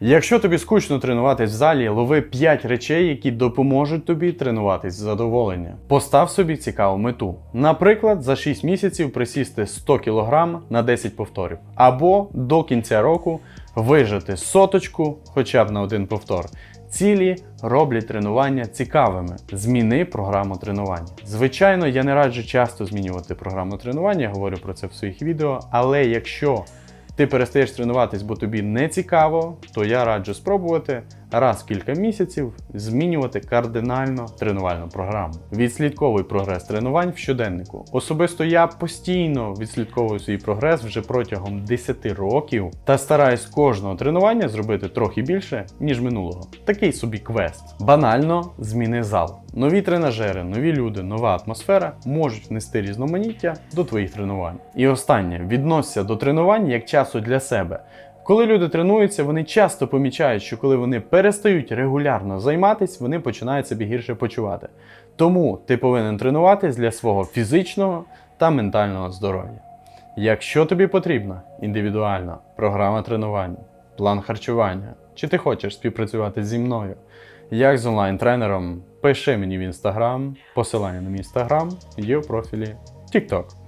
Якщо тобі скучно тренуватись в залі, лови 5 речей, які допоможуть тобі тренуватись з задоволення. Постав собі цікаву мету. Наприклад, за 6 місяців присісти 100 кг на 10 повторів, або до кінця року вижити соточку хоча б на один повтор. Цілі роблять тренування цікавими. Зміни програму тренування. Звичайно, я не раджу часто змінювати програму тренування, я говорю про це в своїх відео, але якщо ти перестаєш тренуватись, бо тобі не цікаво, то я раджу спробувати раз в кілька місяців змінювати кардинально тренувальну програму. Відслідковуй прогрес тренувань в щоденнику. Особисто я постійно відслідковую свій прогрес вже протягом 10 років та стараюсь кожного тренування зробити трохи більше, ніж минулого. Такий собі квест. Банально зміни зал. Нові тренажери, нові люди, нова атмосфера можуть внести різноманіття до твоїх тренувань. І останнє відносься до тренувань як часу для себе. Коли люди тренуються, вони часто помічають, що коли вони перестають регулярно займатися, вони починають себе гірше почувати. Тому ти повинен тренуватись для свого фізичного та ментального здоров'я. Якщо тобі потрібна індивідуальна програма тренування, план харчування, чи ти хочеш співпрацювати зі мною, як з онлайн-тренером, пиши мені в інстаграм, посилання на мій інстаграм є в профілі TikTok.